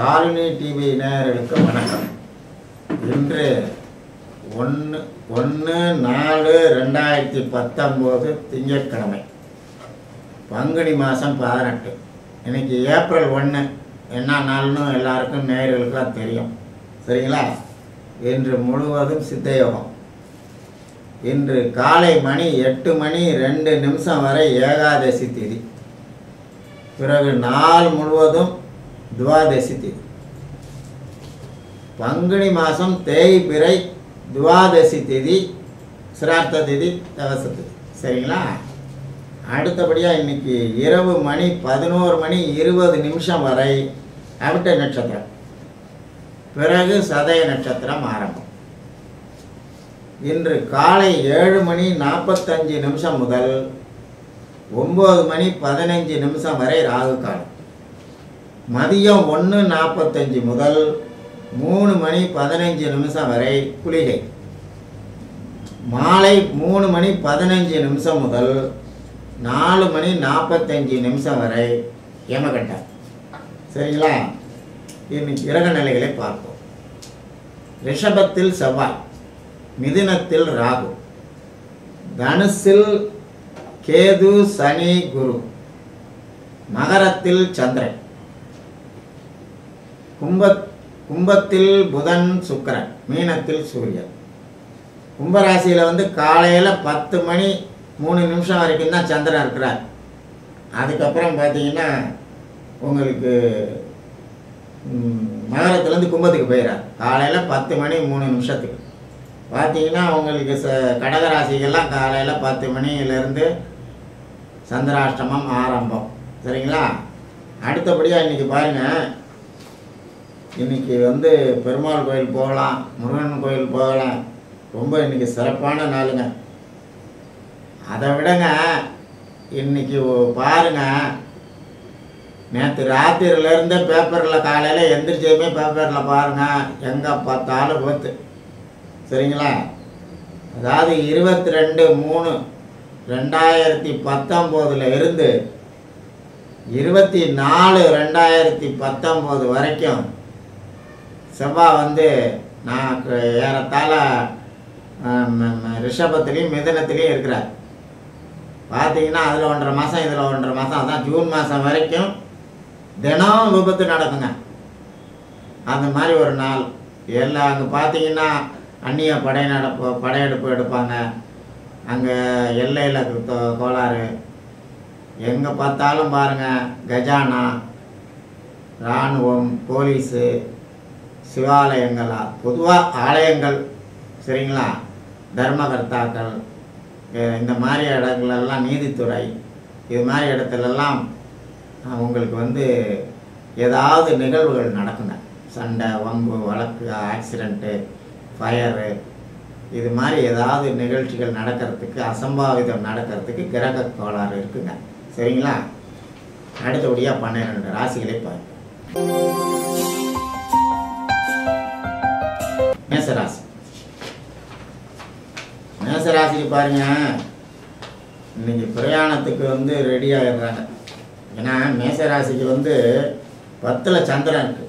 Shalini TV நேயர்களுக்கு வணக்கம். இன்று ஒன்று ஒன்று நாலு ரெண்டாயிரத்தி பத்தொம்போது திங்கட்கிழமை. பங்குனி மாதம் பதினெட்டு. இன்னைக்கு ஏப்ரல் ஒன்று என்ன நாள்னு எல்லாருக்கும் நேயர்களுக்கெல்லாம் தெரியும். சரிங்களா? இன்று முழுவதும் சித்தயோகம். இன்று காலை மணி எட்டு மணி ரெண்டு நிமிஷம் வரை ஏகாதசி திதி. பிறகு நாள் முழுவதும் துவாதசி திதி பங்குனி மாதம் தேய்பிறை துவாதசி திதி சிரார்த்த திதி தவச திதி. சரிங்களா? அடுத்தபடியாக இன்னைக்கு இரவு மணி பதினோரு மணி இருபது நிமிஷம் வரை அவிட்ட நட்சத்திரம். பிறகு சதய நட்சத்திரம் ஆரம்பம். இன்று காலை ஏழு மணி நாற்பத்தஞ்சு நிமிஷம் முதல் ஒம்பது மணி பதினஞ்சு நிமிஷம் வரை ராகு காலம். மதியம் ஒன்று நாற்பத்தஞ்சு முதல் மூணு மணி பதினஞ்சு நிமிஷம் வரை குளிகை. மாலை மூணு மணி பதினஞ்சு நிமிஷம் முதல் நாலு மணி நாற்பத்தஞ்சு நிமிஷம் வரை யமகண்டம் சரிங்களா? இன்னைக்கு கிரக நிலைகளை பார்ப்போம். ரிஷபத்தில் செவ்வாய் மிதுனத்தில் ராகு தனுசில் கேது சனி குரு மகரத்தில் சந்திரன். கும்பத் கும்பத்தில் புதன் சுக்கிரன் மீனத்தில் சூரியன். கும்பராசியில் வந்து காலையில் பத்து மணி மூணு நிமிஷம் வரைக்கும் தான் சந்திரன் இருக்கிறார். அதுக்கப்புறம் பார்த்தீங்கன்னா உங்களுக்கு மகரத்துலேருந்து கும்பத்துக்கு போயிடார் காலையில் பத்து மணி மூணு நிமிஷத்துக்கு. பார்த்தீங்கன்னா உங்களுக்கு ச கடகராசிகள்லாம் காலையில் பத்து மணியிலேருந்து சந்திராஷ்டமம் ஆரம்பம். சரிங்களா? அடுத்தபடியாக இன்றைக்கி பாருங்கள் இன்னைக்கு வந்து பெருமாள் கோயில் போகலாம் முருகன் கோயில் போகலாம். ரொம்ப இன்னைக்கு சிறப்பான நாளுங்க. அதை விடங்க இன்னைக்கு பாருங்க. நேற்று ராத்திரிலேருந்து பேப்பரில் காலையில் எந்திரிச்சதுமே பேப்பரில் பாருங்க எங்கே பார்த்தாலும் பத்து சரிங்களா? அதாவது இருபத்தி ரெண்டு மூணு ரெண்டாயிரத்தி பத்தொம்போதில் இருந்து இருபத்தி நாலு ரெண்டாயிரத்தி பத்தொம்போது வரைக்கும் செவ்வாய் வந்து நான் ஏறத்தாழ ரிஷபத்துலேயும் மிதனத்துலேயும் இருக்கிறார். பார்த்தீங்கன்னா அதில் ஒன்றரை மாதம் இதில் ஒன்றரை மாதம் அதான் ஜூன் மாதம் வரைக்கும் தினம் விபத்து நடக்குங்க. அந்த மாதிரி ஒரு நாள். எல்லாம் அங்கே பார்த்தீங்கன்னா அந்நிய படை நடப்பு படையெடுப்பு எடுப்பாங்க. அங்கே எல்லையில் கோளாறு. எங்கே பார்த்தாலும் பாருங்கள் கஜானா இராணுவம் போலீஸு சிவாலயங்களா பொதுவாக ஆலயங்கள் சரிங்களா? தர்மகர்த்தாக்கள் இந்த மாதிரி இடங்களெல்லாம் நீதித்துறை இது மாதிரி இடத்துலலாம் உங்களுக்கு வந்து ஏதாவது நிகழ்வுகள் நடக்குங்க. சண்டை வம்பு வழக்கு ஆக்சிடெண்ட்டு ஃபயரு இது மாதிரி ஏதாவது நிகழ்ச்சிகள் நடக்கிறதுக்கு அசம்பாவிதம் நடக்கிறதுக்கு கிரக கோளாறு இருக்குங்க. சரிங்களா? அடுத்தபடியாக பன்னிரெண்டு ராசிகளை பார்ப்போம் மேசராசி மேசராசிக்கு பாருங்க. இன்னைக்கு பிரயாணத்துக்கு வந்து ரெடி ஆகிடுறாங்க ஏன்னா மேசராசிக்கு வந்து பத்தில் சந்திரன் இருக்கு.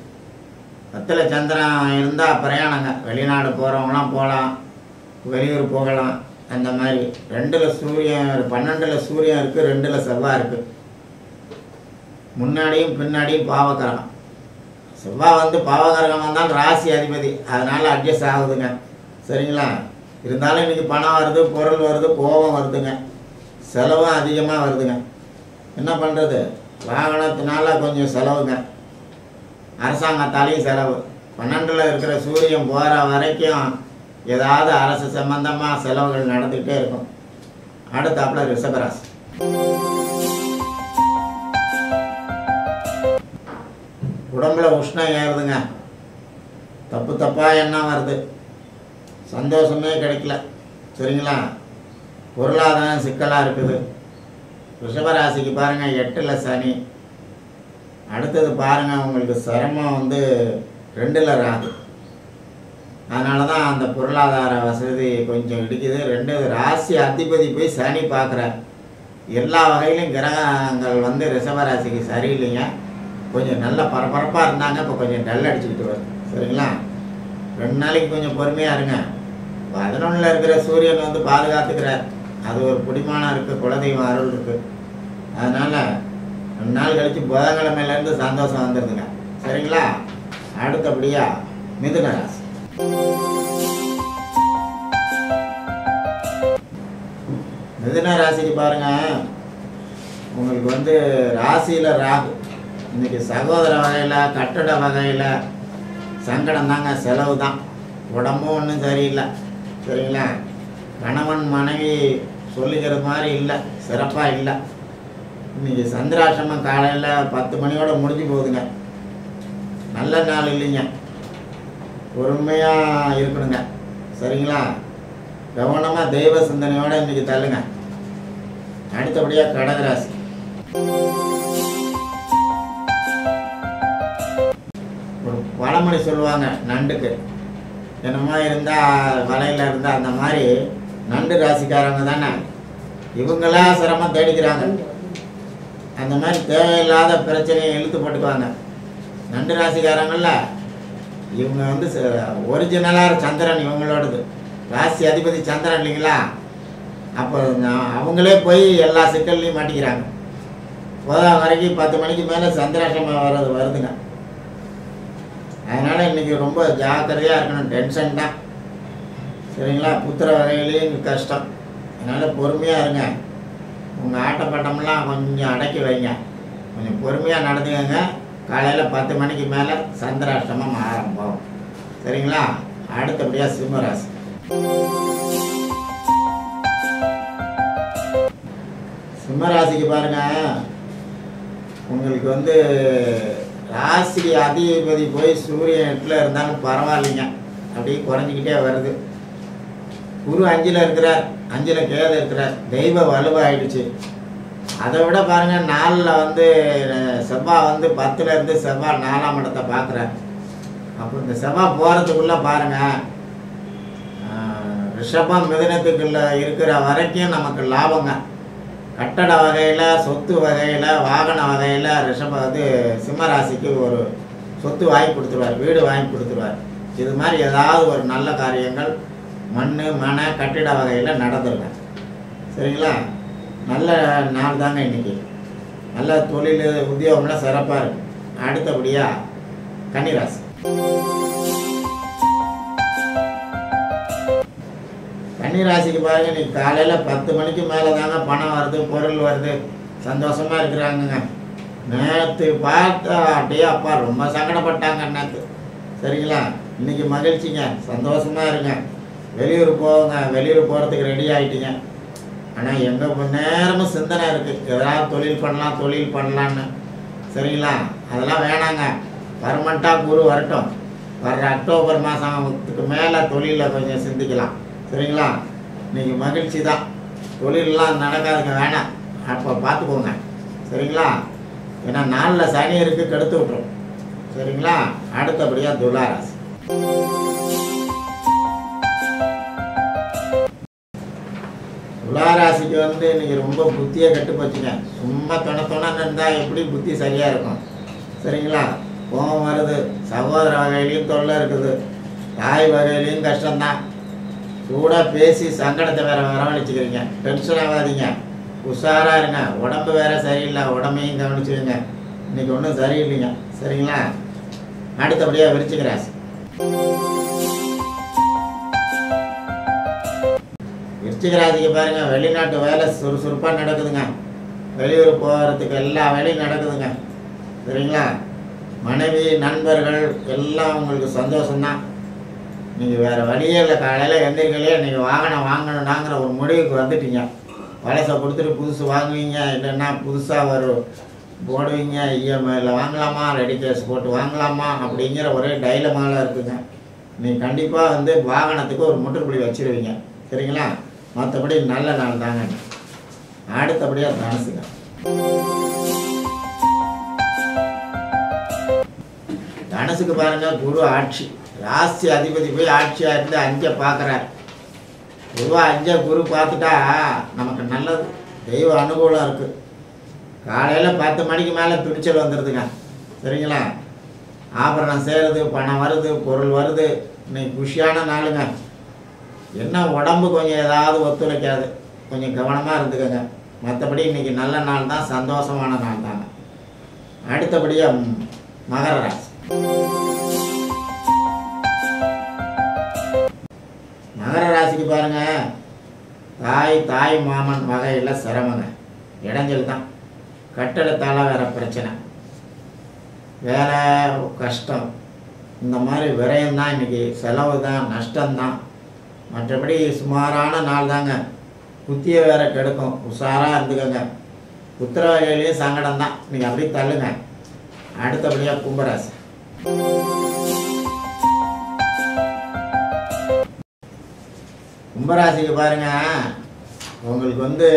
பத்தில் சந்திரன் இருந்தால் பிரயாணங்க. வெளிநாடு போகிறவங்களாம் போகலாம் வெளியூர் போகலாம். அந்த மாதிரி ரெண்டில் சூரியன் பன்னெண்டில் சூரியன் இருக்குது ரெண்டில் செவ்வாய் இருக்குது முன்னாடியும் பின்னாடியும் பாவக்கிரகம் செவ்வாய் வந்து பாவகரகம் வந்தால் ராசி அதிபதி. அதனால் அட்ஜஸ்ட் ஆகுதுங்க. சரிங்களா? இருந்தாலும் இன்றைக்கி பணம் வருது பொருள் வருது கோபம் வருதுங்க. செலவும் அதிகமாக வருதுங்க. என்ன பண்ணுறது வாகனத்தினால கொஞ்சம் செலவுங்க. அரசாங்கத்தாலேயும் செலவு. பன்னெண்டில் இருக்கிற சூரியன் போகிற வரைக்கும் ஏதாவது அரசு சம்பந்தமாக செலவுகள் நடந்துக்கிட்டே இருக்கும். அடுத்தாப்புல ரிஷபராசி. உடம்புல உஷ்ணம் ஏறுதுங்க தப்பு தப்பாக எண்ணம் வருது. சந்தோஷமே கிடைக்கல. சரிங்களா? பொருளாதாரம் சிக்கலாக இருக்குது. ரிஷபராசிக்கு பாருங்கள் எட்டில் சனி. அடுத்தது பாருங்கள் உங்களுக்கு சிரமம் வந்து ரெண்டில் ராகு. அதனால தான் அந்த பொருளாதார வசதி கொஞ்சம் இடிக்குது. ரெண்டு ராசி அதிபதி போய் சனி பார்க்குற எல்லா வகையிலும் கிரகங்கள் வந்து ரிஷபராசிக்கு சரியில்லைங்க. கொஞ்சம் நல்லா பரபரப்பாக இருந்தாங்க இப்போ கொஞ்சம் டல் அடிச்சுக்கிட்டு வரும் சரிங்களா? ரெண்டு நாளைக்கு கொஞ்சம் பொறுமையாக இருங்க. பதினொன்றில் இருக்கிற சூரியன் வந்து பாதுகாத்துக்கிறார். அது ஒரு பிடிமானம் இருக்குது குலதெய்வம் அருள் இருக்குது அதனால் ரெண்டு நாள் கழித்து புதன்கிழமையிலேருந்து சந்தோஷம் வந்துடுதுங்க சரிங்களா? அடுத்தபடியாக மிதுன ராசி. மிதுன ராசிக்கு பாருங்க. உங்களுக்கு வந்து ராசியில் ராகு. இன்னைக்கு சகோதர வகையில் கட்டட வகையில் சங்கடம் தாங்க செலவு தான் உடம்பும் ஒன்றும் சரியில்லை. சரிங்களா? கணவன் மனைவி சொல்லிக்கிற மாதிரி இல்லை சிறப்பாக இல்லை. இன்னைக்கு சந்திராசிரமம் காலையில் பத்து மணியோட முடிஞ்சு போகுதுங்க. நல்ல நாள் இல்லைங்க. பொறுமையாக இருக்கணுங்க. சரிங்களா? கவனமாக தெய்வ சிந்தனையோடு இன்னைக்கு தள்ளுங்க. அடுத்தபடியாக கடகராசி. பழமொழி சொல்லுவாங்க நண்டுக்கு. என்னமோ இருந்தால் வலையில் இருந்தால் அந்த மாதிரி நண்டு ராசிக்காரங்க தானே. இவங்களாம் சிரமம் தேடிக்கிறாங்க. அந்த மாதிரி தேவையில்லாத பிரச்சனையை இழுத்து போட்டுக்குவாங்க. நண்டு ராசிக்காரங்கள்ல இவங்க வந்து ஒரிஜினலாக சந்திரன் இவங்களோடது. ராசி அதிபதி சந்திரன் இல்லைங்களா? அப்போ அவங்களே போய் எல்லா சிக்கல்லையும் மாட்டிக்கிறாங்க. போதா வரைக்கும் பத்து மணிக்கு மேலே சந்திராசிரமம் வர்றது வருதுங்க. அதனால் இன்றைக்கி ரொம்ப ஜாக்கிரதையாக இருக்கணும். டென்ஷன் தான். சரிங்களா? புத்திர வகையிலையும் கஷ்டம். அதனால் பொறுமையாக இருங்க. உங்கள் ஆட்டப்பட்டம்லாம் கொஞ்சம் அடக்கி வைங்க. கொஞ்சம் பொறுமையாக நடந்துக்கங்க. காலையில் பத்து மணிக்கு மேலே சந்திராஷ்டமம் ஆரம்பம். சரிங்களா? அடுத்தபடியாக சிம்மராசி. சிம்மராசிக்கு பாருங்கள் உங்களுக்கு வந்து ராசி அதிபதி போய் சூரியன் எட்டில் இருந்தாலும் பரவாயில்லைங்க. அப்படியே குறைஞ்சிக்கிட்டே வருது. குரு அஞ்சில் இருக்கிறார் அஞ்சில் கேது இருக்கிறார். தெய்வ வலுவாயிடுச்சு அதை விட பாருங்கள் நாலில் வந்து செவ்வாய் வந்து பத்துலேருந்து செவ்வாய் நாலாம் இடத்தை பார்க்குறார். அப்போ இந்த செவ்வாய் போகிறதுக்குள்ளே பாருங்கள் ரிஷபம் மிதனத்துக்குள்ளே இருக்கிற வரைக்கும் நமக்கு லாபங்க. கட்டட வகையில் சொத்து வகையில் வாகன வகையில் ரிஷப வந்து சிம்மராசிக்கு ஒரு சொத்து வாங்கி கொடுத்துருவார் வீடு வாங்கி கொடுத்துருவார். இது மாதிரி ஏதாவது ஒரு நல்ல காரியங்கள் மண் மன கட்டிட வகையில் நடந்துருங்க. சரிங்களா? நல்ல நாள் தாங்க இன்னைக்கு. நல்ல தொழில் உத்தியோகம்லாம் சிறப்பாக இருக்கும் அடுத்தபடியாக கன்னிராசி. கன்னிராசிக்கு பாருங்க இன்னைக்கு காலையில் பத்து மணிக்கு மேலே தாங்க பணம் வருது பொருள் வருது. சந்தோஷமாக இருக்கிறாங்கங்க. நேற்று பார்த்தா அப்படியே அப்பா ரொம்ப சங்கடப்பட்டாங்க நேற்று சரிங்களா? இன்னைக்கு மகிழ்ச்சிங்க சந்தோஷமாக இருங்க. வெளியூர் போங்க வெளியூர் போகிறதுக்கு ரெடி ஆகிட்டீங்க ஆனால் எங்கே நேரமும் சிந்தனை இருக்குது எதாவது தொழில் பண்ணலாம் தொழில் பண்ணலான்னு சரிங்களா? அதெல்லாம் வேணாங்க. பர்மனண்ட்டாக குரு வரட்டும். வர்ற அக்டோபர் மாதத்துக்கு மேலே தொழிலில் கொஞ்சம் சிந்திக்கலாம். சரிங்களா நீங்கள் மகிழ்ச்சி தான் தொழிலெலாம் நடக்காதுங்க வேணாம். அப்போ பார்த்துக்கோங்க. சரிங்களா? ஏன்னா நாளில் சனி இருக்கு கெடுத்து விட்ரும் சரிங்களா? அடுத்தபடியாக துளாராசி துளாராசிக்கு வந்து இன்னைக்கு ரொம்ப புத்தியை கெட்டு போச்சுங்க. சும்மா தொண தொணன்னு இருந்தால் எப்படி புத்தி சரியாக இருக்கும்? சரிங்களா? கோபம் வருது. சகோதர வகையிலையும் தொல்லை இருக்குது. தாய் வகையிலையும் கஷ்டம்தான். சூடாக பேசி சங்கடத்தை வேற வரவழைச்சிக்கிறீங்க. டென்ஷன் ஆகாதீங்க. உஷாராக இருங்க. உடம்பு வேற சரியில்லை. உடம்பையும் கவனிச்சுக்கோங்க. இன்னைக்கு ஒன்றும் சரியில்லைங்க. சரிங்களா? அடுத்தபடியாக விருச்சிக ராசி. விருச்சிக ராசிக்கு பாருங்க. வெளிநாட்டு வேலை சுறுசுறுப்பாக நடக்குதுங்க. வெளியூர் போகிறதுக்கு எல்லா வேலையும் நடக்குதுங்க. சரிங்களா? மனைவி நண்பர்கள் எல்லாம் உங்களுக்கு சந்தோஷம்தான். நீங்கள் வேறு வழியே இல்லை. காலையில் எந்திரிக்கலையே நீங்கள் வாகனம் வாங்கணுன்னாங்கிற ஒரு முடிவுக்கு வந்துட்டீங்க. பழசை கொடுத்துட்டு புதுசு வாங்குவீங்க இல்லைன்னா புதுசாக ஒரு போடுவீங்க இஎம்ஐயில் வாங்கலாமா ரெடி கேஷ் போட்டு வாங்கலாமா அப்படிங்கிற ஒரே டைலமாலாம் இருக்குங்க. நீங்கள் கண்டிப்பாக வந்து வாகனத்துக்கு ஒரு முற்றுப்புள்ளி வச்சிருவீங்க. சரிங்களா? மற்றபடி நல்ல நாள் தாங்க. அடுத்தபடியாக தனுசுங்க தனுசுக்கு பாருங்கள் குரு ஆட்சி. ராசி அதிபதி போய் ஆட்சியாக இருந்து அஞ்சை பார்க்குறார். பொதுவாக அஞ்சை குரு பார்த்துட்டா நமக்கு நல்லது. தெய்வ அனுகூலம் இருக்குது காலையில் பத்து மணிக்கு மேலே துணிச்சல் வந்துடுதுங்க சரிங்களா? ஆபரணம் சேருது பணம் வருது பொருள் வருது. இன்னைக்கு குஷியான நாளுங்க. என்ன உடம்பு கொஞ்சம் ஏதாவது ஒத்துழைக்காது. கொஞ்சம் கவனமாக இருந்துக்கோங்க. மற்றபடி இன்னைக்கு நல்ல நாள் தான் சந்தோஷமான நாள் தாங்க. அடுத்தபடியாக மகர ராசி. ராசிக்கு பாருங்க. தாய் தாய் மாமன் வகையில் சிரமங்க. இடைஞ்சல் தான். கட்டடத்தால் வேற பிரச்சனை. வேற கஷ்டம். இந்த மாதிரி விரயம் தான் இன்னைக்கு. செலவு தான் நஷ்டம்தான் மற்றபடி சுமாரான நாள் தாங்க. புத்திய வேற கெடுக்கும். உஷாராக இருந்துக்கோங்க. உத்தரவாதிகளையும் வகையிலையும் சங்கடம் தான் நீங்கள் அப்படியே தள்ளுங்க. அடுத்தபடியாக கும்பராசி. கும்பராசிக்கு பாருங்க. உங்களுக்கு வந்து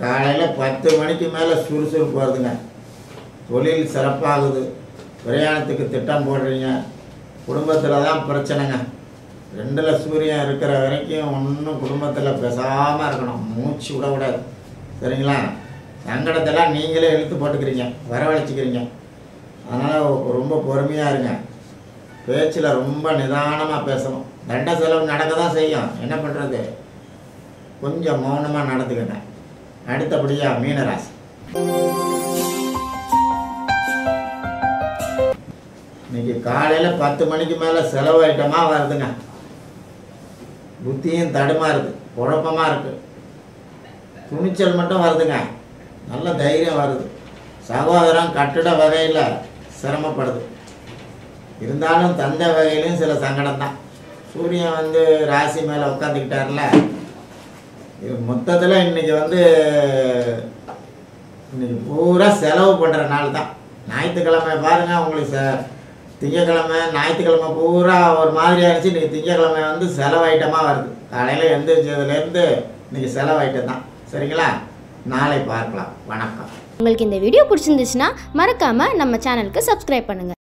காலையில் பத்து மணிக்கு மேலே சுறுசுறுப்பு வருதுங்க. தொழில் சிறப்பாகுது. பிரயாணத்துக்கு திட்டம் போடுறீங்க. குடும்பத்தில் தான் பிரச்சனைங்க. ரெண்டில் சூரியன் இருக்கிற வரைக்கும் ஒன்றும் குடும்பத்தில் பேசாமல் இருக்கணும். மூச்சு விடக்கூடாது. சரிங்களா? சங்கடத்தெல்லாம் நீங்களே இழுத்து போட்டுக்கிறீங்க. வரவழைச்சிக்கிறீங்க. அதனால் ரொம்ப பொறுமையாக இருங்க. பேச்சில் ரொம்ப நிதானமாக பேசணும். தண்ட செலவு நடக்க தான் செய்யும். என்ன பண்ணுறது கொஞ்சம் மௌனமாக நடந்துக்கங்க. அடுத்தபடியாக மீனராசி. இன்னைக்கு காலையில் பத்து மணிக்கு மேலே செலவு ஐட்டமாக வருதுங்க. புத்தியும் தடுமாறுது குழப்பமாக இருக்குது துணிச்சல் மட்டும் வருதுங்க. நல்ல தைரியம் வருது. சகோதரம் கட்டிட வகையில் சிரமப்படுது. இருந்தாலும் தந்தை வகையிலையும் சில சங்கடம் தான் சூரியன் வந்து ராசி மேலே உட்காந்துக்கிட்டார்ல இது மொத்தத்தில் இன்றைக்கி வந்து இன்றைக்கி பூரா செலவு பண்ணுற நாள் தான். ஞாயிற்றுக்கிழமை பாருங்கள் உங்களுக்கு ச திங்கக்கிழமை ஞாயிற்றுக்கிழமை பூரா ஒரு மாதிரி ஆயிடுச்சு. இன்றைக்கி திங்கக்கிழமை வந்து செலவு ஐட்டமாக வருது. காலையில் எந்திரிச்சதுலேருந்து இன்னைக்கு செலவு ஐட்டம் தான். சரிங்களா? நாளை பார்க்கலாம். வணக்கம். உங்களுக்கு இந்த வீடியோ பிடிச்சிருந்துச்சுன்னா மறக்காமல் நம்ம சேனலுக்கு சப்ஸ்கிரைப் பண்ணுங்கள்